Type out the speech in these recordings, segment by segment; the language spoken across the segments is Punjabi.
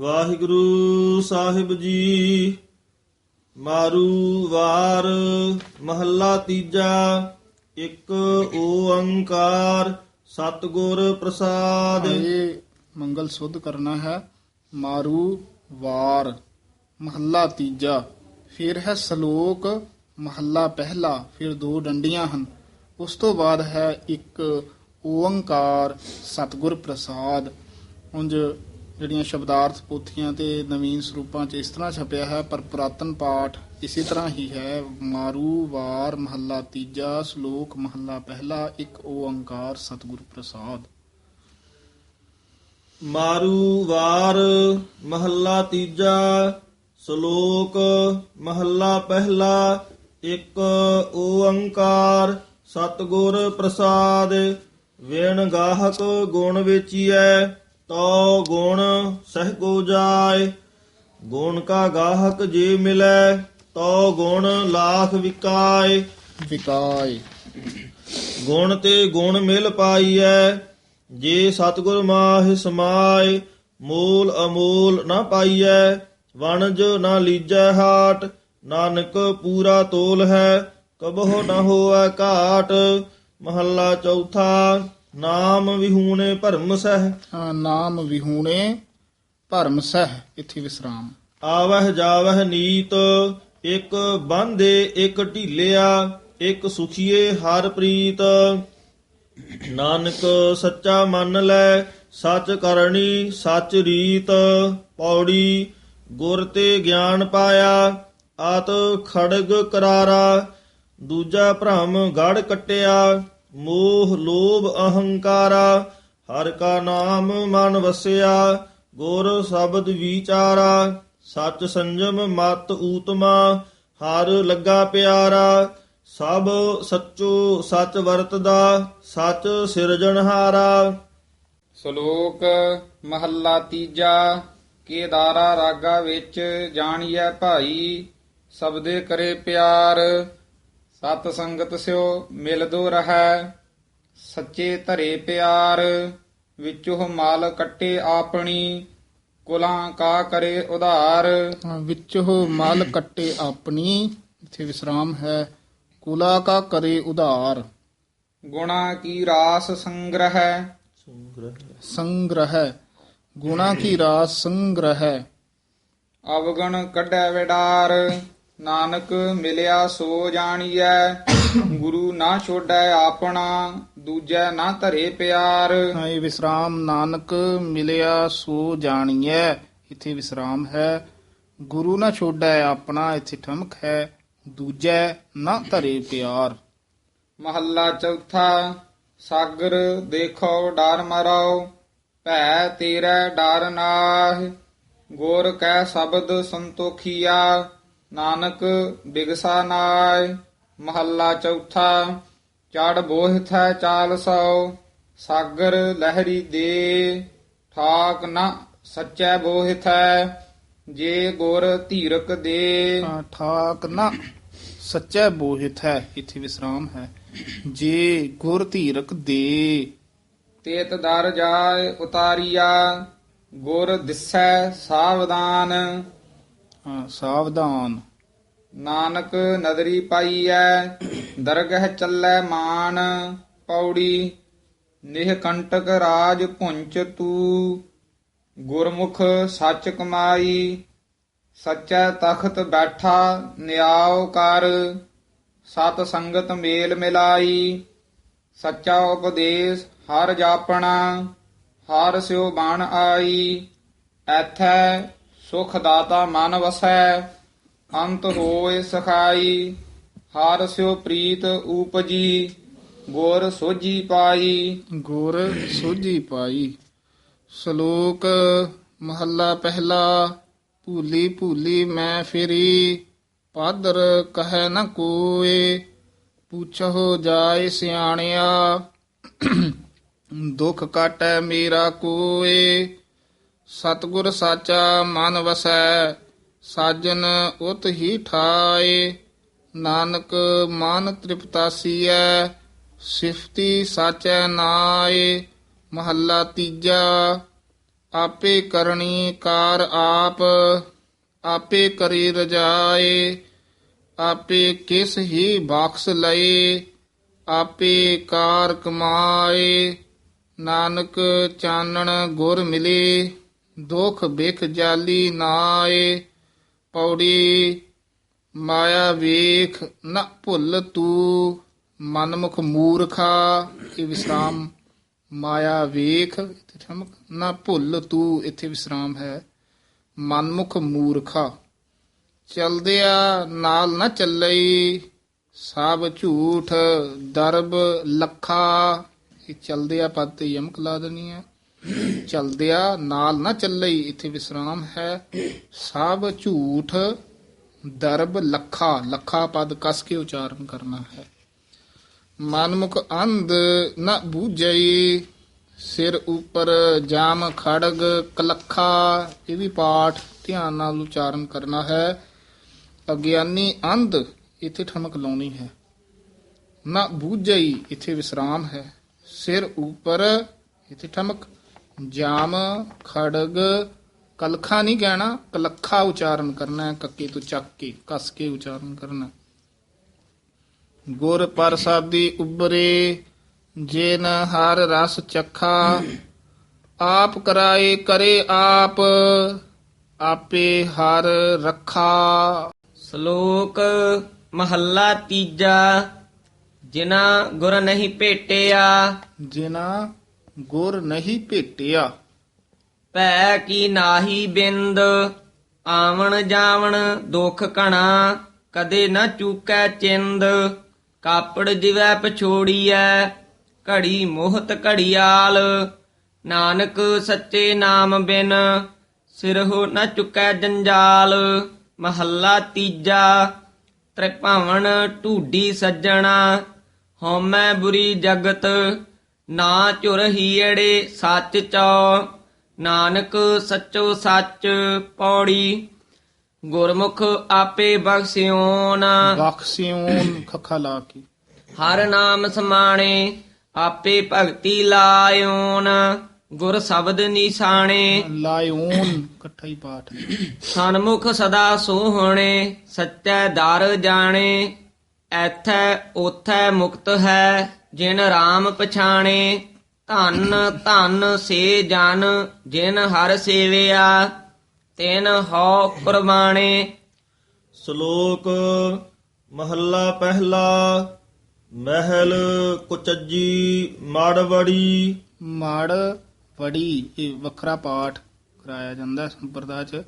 ਵਾਹਿਗੁਰੂ ਸਾਹਿਬ ਜੀ, ਮਾਰੂ ਵਾਰ, ਮਹੱਲਾ ਤੀਜਾ, ਇੱਕ ਓੰਕਾਰ, ਸਤਿਗੁਰ ਪ੍ਰਸਾਦ। ਇਹ ਮੰਗਲ ਸੁਧ ਕਰਨਾ ਹੈ, ਮਾਰੂ ਵਾਰ, ਮਹੱਲਾ ਤੀਜਾ। ਫਿਰ ਹੈ ਸ਼ਲੋਕ, ਮਹੱਲਾ ਪਹਿਲਾ, ਫਿਰ ਦੋ ਡੰਡੀਆਂ ਹਨ। ਉਸ ਤੋਂ ਬਾਅਦ ਹੈ ਇੱਕ ਓੰਕਾਰ, ਸਤਿਗੁਰ ਪ੍ਰਸਾਦ। ਉਂਝ ਜਿਹੜੀਆਂ ਸ਼ਬਦਾਰਥ ਪੋਥੀਆਂ ਤੇ ਨਵੀਨ ਸਰੂਪਾਂ 'ਚ ਇਸ ਤਰ੍ਹਾਂ ਛਪਿਆ ਹੈ, ਪਰ ਪੁਰਾਤਨ ਪਾਠ ਇਸੇ ਤਰ੍ਹਾਂ ਹੀ ਹੈ। ਮਾਰੂ ਵਾਰ ਮਹੱਲਾ ਤੀਜਾ, ਸ਼ਲੋਕ ਮਹੱਲਾ ਪਹਿਲਾ, ਇੱਕ ਓੰਕਾਰ ਸਤਿਗੁਰ ਪ੍ਰਸਾਦ। ਮਾਰੂ ਵਾਰ ਮਹੱਲਾ ਤੀਜਾ, ਸ਼ਲੋਕ ਮਹੱਲਾ ਪਹਿਲਾ, ਇੱਕ ਓੰਕਾਰ ਸਤਿਗੁਰ ਪ੍ਰਸਾਦ। ਵਿਣ ਗਾਹਕ ਗੁਣ ਵੇਚੀਐ ਤੋ ਗੁਣ ਸਹਿ ਕੋ ਜਾਏ ਗੁਣ ਕਾ ਗਾਹਕ ਜੇ ਮਿਲੈ ਤੋ ਗੁਣ ਲਾਖ ਵਿਕਾਏ। ਵਿਕਾਏ। ਗੁਣ ਤੇ ਗੁਣ ਮਿਲ ਪਾਈਐ ਜੇ ਸਤਿਗੁਰ ਮਾਹਿ ਸਮਾਏ ਮੂਲ ਅਮੂਲ ਨਾ ਪਾਈਐ ਵਣਜ ਨਾ ਲੀਜੈ ਹਾਟ ਨਾਨਕ ਪੂਰਾ ਤੋਲ ਹੈ ਕਬਹੁ ਨ ਹੋਐ ਘਾਟ ਮਹੱਲਾ ਚੌਥਾ। ਨਾਮ ਵਿਹੂਣੇ ਭਰਮ ਸਹਿ। ਹਾਂ, ਨਾਮ ਵਿਹੂਣੇ ਭਰਮ ਸਹਿ ਇੱਥੇ ਵਿਸਰਾਮ। ਆਵਹਿ ਜਾਵਹਿ ਨੀਤ ਇੱਕ ਬੰਦੇ ਇੱਕ ਢੀਲਿਆ ਇੱਕ ਸੁਖੀਏ ਹਰ ਪ੍ਰੀਤ। ਨਾਨਕ ਸੱਚਾ ਮੰਨ ਲੈ ਸੱਚ ਕਰਨੀ ਸੱਚ ਰੀਤ। ਪੌੜੀ ਗੁਰ ਤੇ ਗਿਆਨ ਪਾਇਆ ਆਤ ਖੜਗ ਕਰਾਰਾ। ਦੂਜਾ ਭ੍ਰਮ ਗੜ ਕਟਿਆ ਮੋਹ, ਲੋਭ, ਅਹੰਕਾਰਾ, ਹਰ ਕਾ ਨਾਮ ਮਨ ਵਸਿਆ, ਗੁਰ ਸ਼ਬਦ ਵਿਚਾਰਾ, ਸੱਚ ਸੰਜਮ ਮਤ ਊਤਮਾ, ਹਰ ਲੱਗਾ ਪਿਆਰਾ, ਸਭ ਸੱਚੋ ਸੱਚ ਵਰਤਦਾ, ਸੱਚ ਸਿਰਜਣਹਾਰਾ ਸ਼ਲੋਕ ਮਹੱਲਾ ਤੀਜਾ, ਕੇਦਾਰਾ ਰਾਗਾ ਵਿੱਚ ਜਾਣੀਐ ਭਾਈ, ਸਬਦੇ ਕਰੇ ਪਿਆਰ। ਸਤ ਸੰਗਤ ਸਿਓ ਮਿਲਦੋ ਰਹੈ ਸੱਚੇ ਧਰੇ ਪਿਆਰ ਵਿੱਚੋਂ ਮਾਲ ਕੱਟੇ ਆਪਣੀ ਕੁਲਾਂ ਕਾ ਕਰੇ ਉਧਾਰ। ਵਿੱਚ ਉਹ ਮਲ ਕੱਟੇ ਆਪਣੀ ਇੱਥੇ ਵਿਸਰਾਮ ਹੈ ਕੁਲਾ ਕਾ ਕਰੇ ਉਧਾਰ। ਗੁਣਾ ਕੀ ਰਾਸ ਸੰਗ੍ਰਹਿ? ਸੰਗ੍ਰਹਿ ਗੁਣਾ ਕੀ ਰਾਸ ਸੰਗ੍ਰਹਿ? ਅਵਗਣ ਕੱਢੈ ਵਿਡਾਰ। ਨਾਨਕ ਮਿਲਿਆ ਸੋ ਜਾਣੀਐ। ਗੁਰੂ ਨਾ ਛੋੜੈ ਆਪਣਾ ਦੂਜੈ ਨਾ ਧਰੇ ਪਿਆਰ। ਹਾਂ, ਇਹ ਵਿਸਰਾਮ ਨਾਨਕ ਮਿਲਿਆ ਸੋ ਜਾਣੀਐ। ਇੱਥੇ ਵਿਸਰਾਮ ਹੈ। ਗੁਰੂ ਨਾ ਛੋੜੈ ਆਪਣਾ ਇੱਥੇ ਠਮਕ ਹੈ। ਦੂਜੈ ਨਾ ਧਰੇ ਪਿਆਰ। ਮਹੱਲਾ ਚੌਥਾ ਸਾਗਰ ਦੇਖੋ ਡਰ ਮਰੋ ਭੈ ਤੇਰੇ ਡਰ ਨਾਹ। ਗੁਰ ਕੈ ਸ਼ਬਦ ਸੰਤੋਖੀਆ। ਨਾਨਕ ਬਿਗਸਾ ਨਾਇ ਮਹੱਲਾ ਚੌਥਾ ਚੜ ਬੋਹਿਥੈ ਚਾਲ ਸੋ ਸਾਗਰ ਲਹਿਰੀ ਦੇ ਠਾਕ ਨਾ ਸੱਚੈ ਬੋਹਿਥੈ ਜੇ ਗੁਰ ਧੀਰਕ ਦੇ। ਠਾਕ ਨਾ ਸੱਚਾ ਬੋਹਿਤ ਹੈ ਇੱਥੇ ਵਿਸਰਾਮ ਹੈ। ਜੇ ਗੁਰ ਧੀਰਕ ਦੇ। ਤੇਤ ਦਰ ਜਾਏ ਉਤਾਰੀਆ ਗੁਰ ਦਿਸੈ ਸਾਵਧਾਨ ਹਾਂ, ਸਾਵਧਾਨ। ਨਾਨਕ ਨਦਰੀ ਪਾਈਐ ਦਰਗਹ ਚੱਲੈ ਮਾਨ ਪੌੜੀ ਨਿਹ ਕੰਟਕ ਰਾਜ ਪੁੰਚ ਤੂ ਗੁਰਮੁਖ ਸੱਚ ਕਮਾਈ ਸੱਚੈ ਤਖਤ ਬੈਠਾ ਨਿਆਉ ਕਰ ਸਤ ਸੰਗਤ ਮੇਲ ਮਿਲਾਈ ਸੱਚਾ ਉਪਦੇਸ਼ ਹਰ ਜਾਪਣਾ ਹਰ ਸਿਓ ਬਣ ਆਈ ਐਥੈ ਸੁਖ ਦਾਤਾ ਮਨ ਵਸੈ, ਅੰਤ ਹੋਏ ਸਖਾਈ, ਹਾਰ ਸਿਓ ਪ੍ਰੀਤ ਊਪਜੀ, ਗੁਰ ਸੋਜੀ ਪਾਈ। ਗੁਰ ਸੋਜੀ ਪਾਈ। ਸ਼ਲੋਕ ਮਹੱਲਾ ਪਹਿਲਾ, ਭੂਲੀ ਭੂਲੀ ਮੈਂ ਫਿਰੀ, ਪਾਦਰ ਕਹੈ ਨ ਕੋਏ ਪੁੱਛੋ ਜਾਏ ਸਿਆਣਿਆ, ਦੁਖ ਕਾਟੈ ਮੇਰਾ ਕੋਏ। ਸਤਗੁਰ ਸਾਚਾ ਮਨ ਵਸੈ, ਸਾਜਨ ਉਤ ਹੀ ਠਾਏ। ਨਾਨਕ ਮਨ ਤ੍ਰਿਪਤਾਸੀਐ ਸਿਫਤੀ ਸਾਚੈ ਨਾਏ। ਮਹੱਲਾ ਤੀਜਾ, ਆਪੇ ਕਰਨੀ ਕਾਰ ਆਪ, ਆਪੇ ਕਰੀ ਰਜਾਏ। ਆਪੇ ਕਿਸ ਹੀ ਬਖਸ਼ ਲਏ, ਆਪੇ ਕਾਰ ਕਮਾਏ। ਨਾਨਕ ਚਾਨਣ ਗੁਰ ਮਿਲੇ। ਦੁਖ ਬਿਖ ਜਾਲੀ ਨਾਏ, ਪੌੜੀ ਮਾਇਆ ਵੇਖ ਨਾ ਭੁੱਲ ਤੂੰ, ਮਨਮੁਖ ਮੂਰਖਾ ਇਹ ਵਿਸਰਾਮ ਮਾਇਆ ਵੇਖ, ਇੱਥੇ ਠਮਕ ਨਾ ਭੁੱਲ ਤੂੰ, ਇੱਥੇ ਵਿਸਰਾਮ ਹੈ ਮਨਮੁਖ ਮੂਰਖਾ। ਚਲਦਿਆ ਨਾਲ ਨਾ ਚੱਲਈ, ਸਭ ਝੂਠ, ਦਰਬ, ਲੱਖਾ, ਇਹ ਚਲਦਿਆ ਪਦ ਤੇ ਯਮਕ ਲਾ ਦੇਣੀ ਹੈ। ਚਲਦਿਆ ਨਾਲ ਨਾ ਚੱਲਈ ਇੱਥੇ ਵਿਸਰਾਮ ਹੈ। ਸਭ ਝੂਠ, ਦਰਬ, ਲੱਖਾ। ਲੱਖਾ ਪਦ ਕਸ ਕੇ ਉਚਾਰਨ ਕਰਨਾ ਹੈ। ਮਨਮੁਖ ਅੰਧ ਨ ਬੂਝਈ, ਸਿਰ ਉੱਪਰ ਜਾਮ ਖੜਗ, ਕਲੱਖਾ। ਇਹ ਵੀ ਪਾਠ ਧਿਆਨ ਨਾਲ ਉਚਾਰਨ ਕਰਨਾ ਹੈ। ਅਗਿਆਨੀ ਅੰਧ ਇੱਥੇ ਠਮਕ ਲਾਉਣੀ ਹੈ। ਨਾ ਬੂਝਈ, ਇੱਥੇ ਵਿਸਰਾਮ ਹੈ। ਸਿਰ ਉੱਪਰ, ਇੱਥੇ ਠਮਕ ਜਾਮ ਖੜਗ ਕਲਖਾ ਨਹੀਂ ਕਹਿਣਾ ਕਲੱਖਾ ਉਚਾਰਨ ਕਰਨਾ ਹੈ ਕੱਕੇ ਤੋਂ ਚੱਕ ਕੇ ਕਸ ਕੇ ਉਚਾਰਨ ਕਰਨਾ ਗੁਰ ਪ੍ਰਸਾਦੀ ਉਬਰੇ ਜਿਨ ਹਰ ਰਸ ਚਖਾ ਆਪ ਕਰਾਏ ਕਰੇ ਆਪ ਆਪੇ ਹਰ ਰੱਖਾ। ਸ਼ਲੋਕ ਮਹੱਲਾ ਤੀਜਾ ਜਿਨਾ ਗੁਰ ਨਹੀਂ ਭੇਟਿਆ। ਜਿਨਾ ਗੁਰ ਨਹੀਂ ਭੇਟਿਆ। ਭੈ ਕੀ ਨਾਹੀ ਬਿੰਦ, ਆਵਣ ਜਾਵਣ ਦੁਖ ਕਣਾ ਕਦੇ ਨਾ ਚੂਕੈ ਚਿੰਦ, ਕਾਪੜ ਜਿਵੈ ਪਛੋੜੀਐ, ਘੜੀ ਮੋਹਤ ਘੜੀਆਲ, ਨਾਨਕ ਸੱਚੇ ਨਾਮ ਬਿਨ, ਸਿਰਹੁ ਨਾ ਚੁਕੈ ਜੰਜਾਲ, ਮਹੱਲਾ ਤੀਜਾ, ਤ੍ਰਿਭਾਵਨ ਢੂਡੀ ਸੱਜਣਾ, ਹਉਮੈ ਬੁਰੀ ਜਗਤ ਨਾ ਝੁਰ ਹੀੜੇ ਸੱਚ ਚੋ ਨਾਨਕ ਸੱਚੋ ਸੱਚ ਪੌੜੀ। ਗੁਰਮੁਖ ਆਪੇ ਬਖਸਿਓਨ। ਬਖਸਿਓਨ ਖਖਾ ਲਾ ਕੇ। ਹਰ ਨਾਮ ਸਮਾਣੇ ਆਪੇ ਭਗਤੀ ਲਾਇਓਨ। ਗੁਰ ਸ਼ਬਦ ਨਿਸ਼ਾਣੇ ਲਾਇਓਨ ਇਕੱਠਾ ਹੀ ਪਾਠ ਸਨਮੁਖ ਸਦਾ ਸੋਹਣੇ ਸੱਚੈ ਦਰ ਜਾਣੇ ਐਥੈ ਉਥੈ ਮੁਕਤ ਹੈ। ਜਿਨ RAM ਪਛਾਣੇ ਧੰਨ ਧੰਨ ਸੇ ਜਨ ਜਿਨ ਹਰ ਸੇਵਿਆ ਤਿਨ ਹਉ ਕੁਰਬਾਣੇ। ਸ਼ਲੋਕ ਮਹੱਲਾ ਪਹਿਲਾ ਮਹਿਲ ਕੁਚੱਜੀ ਮਾੜਵੜੀ। ਮੜ ਵੜੀ ਇਹ ਵੱਖਰਾ ਪਾਠ ਕਰਾਇਆ ਜਾਂਦਾ ਹੈ ਸੰਪਰਦਾ ਚ।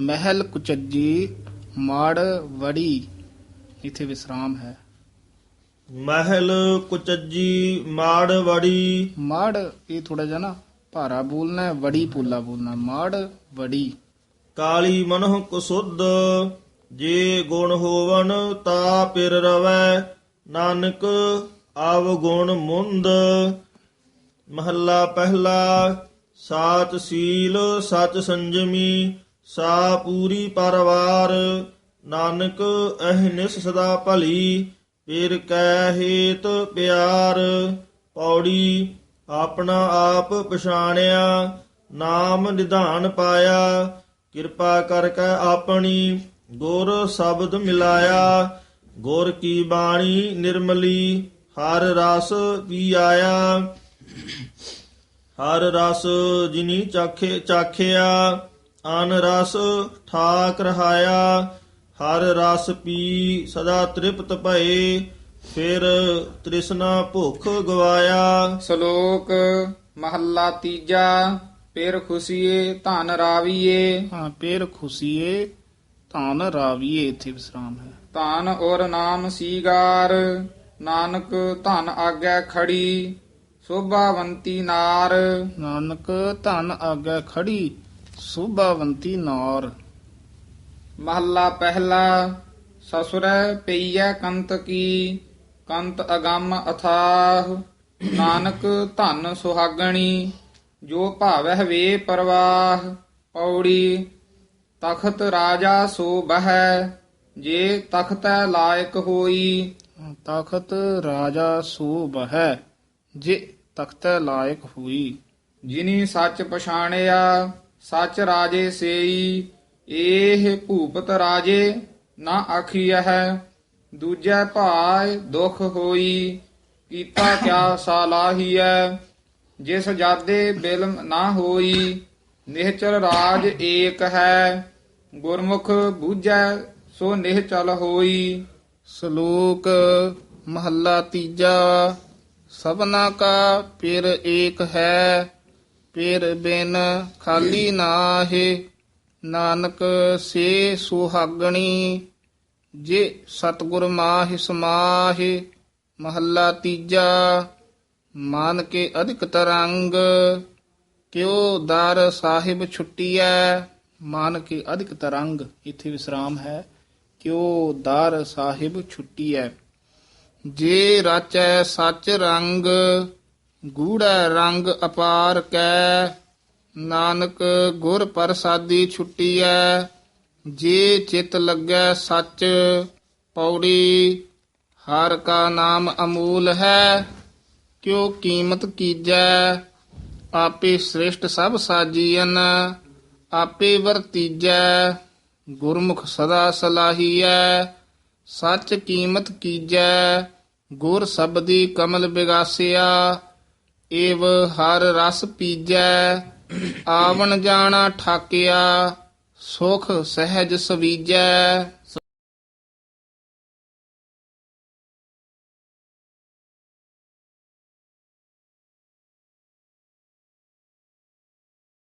ਮਹਿਲ ਕੁਚੱਜੀ ਮੜ ਵੜੀ ਇੱਥੇ ਵਿਸਰਾਮ ਹੈ। ਮਹਿਲ ਕੁਚੱਜੀ ਮਾੜਵੜੀ ਮੜ ਇਹ ਥੋੜਾ ਜਿਹਾ ਨਾ ਭਾਰਾ ਬੋਲਣਾ ਹੈ ਵੜੀ ਪੋਲਾ ਬੋਲਣਾ ਮੜ ਵੜੀ। ਕਾਲੀ ਮਨਹੁ ਕੁਸੁੱਧ ਜੇ ਗੁਣ ਹੋਵਨ ਤਾ ਪਿਰ ਰਵੈ। ਨਾਨਕ ਆਵ ਗੁਣ ਮੁੰਦ। ਮਹੱਲਾ ਪਹਿਲਾ ਸਾਚ ਸੀਲ ਸਚ ਸੰਜਮੀ ਸਾ ਪੂਰੀ ਪਰਵਾਰ। ਨਾਨਕ ਅਹਨਿਸ ਸਦਾ ਭਲੀ। ਫਿਰ ਕੈ ਹੇਤ ਪਿਆਰ, ਪੌੜੀ ਆਪਣਾ ਆਪ ਪਛਾਣਿਆ, ਨਾਮ ਨਿਧਾਨ ਪਾਇਆ, ਕਿਰਪਾ ਕਰਕੇ ਆਪਣੀ ਗੁਰ ਸ਼ਬਦ ਮਿਲਾਇਆ, ਗੁਰ ਕੀ ਬਾਣੀ ਨਿਰਮਲੀ, ਹਰ ਰਸ ਪੀ ਆਇਆ। ਹਰ ਰਸ ਜਿਨੀ ਚਾਖੇ ਚਾਖਿਆ, ਅਨ ਰਸ ਠਾਕ ਰਹਾਇਆ ਹਰ ਰਸ ਪੀ ਸਦਾ ਤ੍ਰਿਪਤ ਭਏ ਫਿਰ ਤ੍ਰਿਸ਼ਨਾ ਭੁਖ ਗਵਾਇਆ। ਸ਼ਲੋਕ ਮਹੱਲਾ ਤੀਜਾ ਪੇਰ ਖੁਸ਼ੀਏ ਧਨ ਰਾਵੀਏ। ਹਾਂ ਪੇਰ ਖੁਸ਼ੀਏ ਧਨ ਰਾਵੀਏ ਇੱਥੇ ਵਿਸਰਾਮ ਹੈ। ਧਨ ਔਰ ਨਾਮ ਸੀਗਾਰ ਨਾਨਕ ਧਨ ਆਗੈ ਖੜੀ ਸੋਭਾਵੰਤੀ ਨਾਰ। ਨਾਨਕ ਧਨ ਆਗੇ ਖੜੀ ਸੋਭਾਵੰਤੀ ਨਾਰ। ਮਹੱਲਾ ਪਹਿਲਾ ਸਸੁਰੈ ਪਈਐ ਕੰਤ ਕੀ ਕੰਤ ਅਗੰਮ ਅਥਾਹ। ਨਾਨਕ ਧਨ ਸੁਹਾਗਣੀ ਜੋ ਭਾਵਹਿ ਵੇ ਪਰਵਾਹ। ਪੌੜੀ ਤਖਤ ਰਾਜਾ ਸੋ ਬਹੈ ਜੇ ਤਖਤੈ ਲਾਇਕ ਹੋਈ। ਤਖਤ ਰਾਜਾ ਸੋ ਬਹੈ ਜੇ ਤਖਤੈ ਲਾਇਕ ਹੋਈ। ਜਿਨੀ ਸੱਚ ਪਛਾਣਿਆ ਸੱਚ ਰਾਜੇ ਸੇਈ। ਇਹ ਭੂਪਤ ਰਾਜੇ ਨਾ ਆਖੀਐ ਹੈ ਦੂਜੈ ਭਾਇ ਦੁਖ ਹੋਈ, ਕੀਤਾ ਕਿਆ ਸਾਲਾਹੀਐ ਜਿਸ ਜਾਦੇ ਬਿਲਮ ਨਾ ਹੋਈ, ਨਿਹਚਲ ਰਾਜ ਏਕ ਹੈ। ਗੁਰਮੁਖ ਬੂਝੈ, ਸੋ ਨਿਹਚਲ ਹੋਈ। ਸ਼ਲੋਕ ਮਹੱਲਾ ਤੀਜਾ, ਸਭਨਾ ਕਾ ਪਿਰ ਏਕ ਹੈ, ਪਿਰ ਬਿਨ ਖਾਲੀ ਨਾਹੇ। ਨਾਨਕ ਸੇ ਸੁਹਾਗਣੀ, ਜੇ ਸਤਗੁਰ ਮਾਹਿ ਸਮਾਹਿ, ਮਹੱਲਾ ਤੀਜਾ ਮਾਨ ਕੇ ਅਧਿਕ ਤਰੰਗ, ਕਿਉ ਦਰ ਸਾਹਿਬ ਛੁੱਟੀਐ ਮਾਨ ਕੇ ਅਧਿਕ ਤਰੰਗ। ਇਥੇ ਵਿਸਰਾਮ ਹੈ, ਕਿਉ ਦਰ ਸਾਹਿਬ ਛੁੱਟੀਐ। ਜੇ ਰਾਚੈ ਸੱਚ ਰੰਗ, ਗੂੜਾ ਰੰਗ ਅਪਾਰ ਕੈ ਨਾਨਕ ਗੁਰ ਪ੍ਰਸਾਦੀ ਛੁੱਟੀਐ, ਜੇ ਚਿਤ ਲੱਗੈ ਸੱਚ ਪੌੜੀ, ਹਰ ਕਾ ਨਾਮ ਅਮੂਲ ਹੈ, ਕਿਉ ਕੀਮਤ ਕੀਜੈ? ਆਪੇ ਸ੍ਰੇਸ਼ਟ ਸਭ ਸਾਜੀਐਨ, ਆਪੇ ਵਰਤੀਜੈ, ਗੁਰਮੁਖ ਸਦਾ ਸਲਾਹੀਐ, ਸੱਚ ਕੀਮਤ ਕੀਜੈ, ਗੁਰ ਸਬਦੀ ਕਮਲ ਬਿਗਾਸਿਆ, ਏਵ ਹਰ ਰਸ ਪੀਜੈ। ਆਵਣ ਜਾਣਾ ਠਾਕਿਆ ਸੁਖ ਸਹਿਜ ਸਵੀਜੈ।